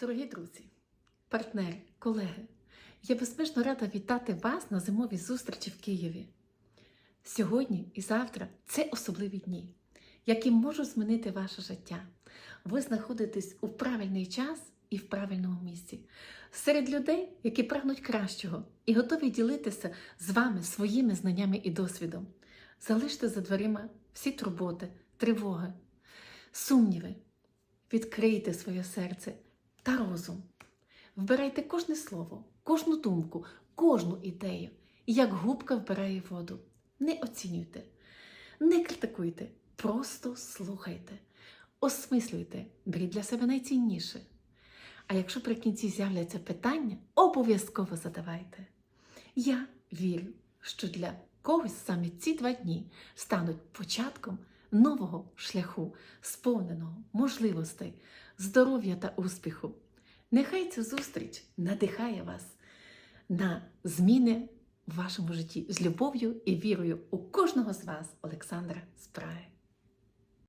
Дорогі друзі, партнери, колеги, я безмежно рада вітати вас на зимовій зустрічі в Києві. Сьогодні і завтра це особливі дні, які можуть змінити ваше життя. Ви знаходитесь у правильний час і в правильному місці, серед людей, які прагнуть кращого і готові ділитися з вами своїми знаннями і досвідом. Залиште за дверима всі турботи, тривоги, сумніви. Відкрийте своє серце та розум. Вбирайте кожне слово, кожну думку, кожну ідею, як губка вбирає воду. Не оцінюйте, не критикуйте, просто слухайте, осмислюйте, беріть для себе найцінніше. А якщо при кінці з'являться питання, обов'язково задавайте. Я вірю, що для когось саме ці два дні стануть початком нового шляху, сповненого можливостей, здоров'я та успіху. Нехай ця зустріч надихає вас на зміни в вашому житті з любов'ю і вірою у кожного з вас, Олександра Спрає.